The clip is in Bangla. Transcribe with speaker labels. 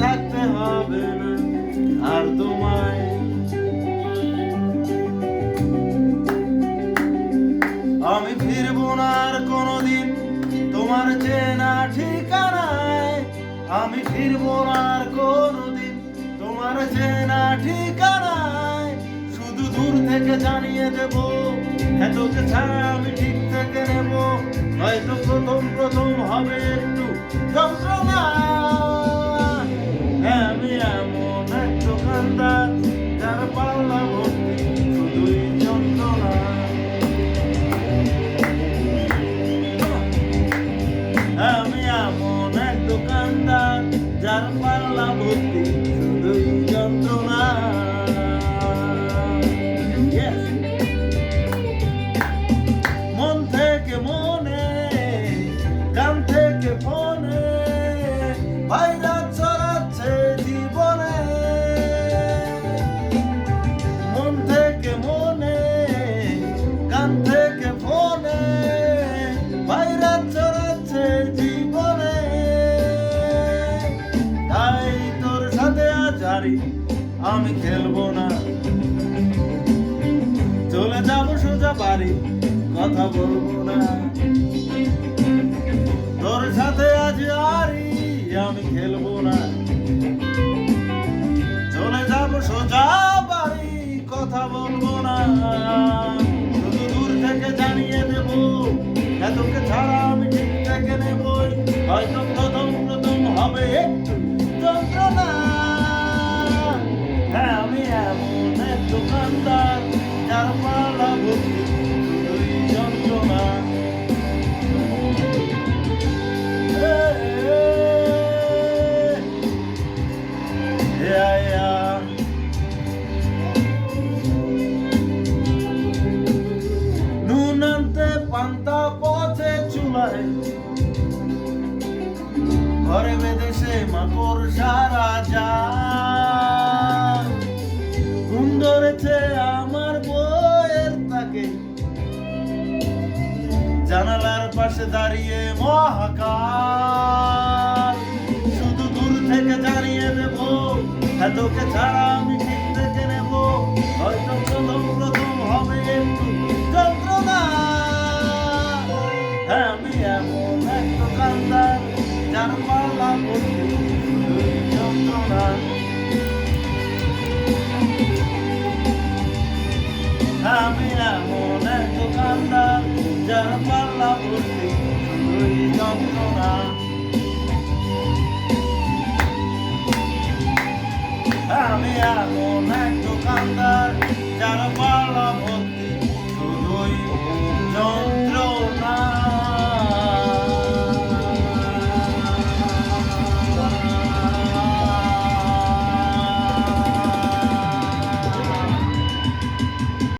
Speaker 1: থাকতে হবে না আর তোমায় আমি ফিরবো না আর কোনদিন তোমার চেনা ঠিকানায় আমি ফিরবো না আর কোনোদিন তোমার চেনা ঠিকানা থেকে জানিয়ে দেব তোকে ছাড়া আমি ঠিক থেকে নেব। হয়তো প্রথম প্রথম হবে একটু যন্ত্রণা। আমি এমন এক দোকানদার যার পাল্লা ভর্তি শুধুই যন্ত্রণা। আমি এমন এক দোকানদার যার পাল্লা ভর্তি হারি আমি খেলব না। চলে যাব সোজা বাড়ি, কথা বলব না। তোর সাথে আজ আরি আমি খেলব না। চলে যাব সোজা বাড়ি, কথা বলব না। শুধু দূর থেকে জানিয়ে দেব, এতকে ছাড়া আমি ঠিক থেকে নেবই। হয়তো প্রথম প্রথম হবে যন্ত্রণা। হ্যাঁ আমি এমন এক দোকানদার, যার পালা যন্ত্রণা. পান্তা পচে চুলায়। ঘরে সে মাকড় সারা যায়। পাশে দাঁড়িয়ে মহাকাল শুধু দূর থেকে জানিয়ে দেব হ্যাঁ তোকে ছাড়া আমি ঠিক থেকে নেব। হয়তো প্রথম প্রথম হবে একটু যন্ত্রণা। হ্যাঁ আমি এমন একটা কান্দার, যার যার পাল্লা ভর্তি শুধুই যন্ত্রণা আমি এমন এক দোকানদার যার পাল্লা ভর্তি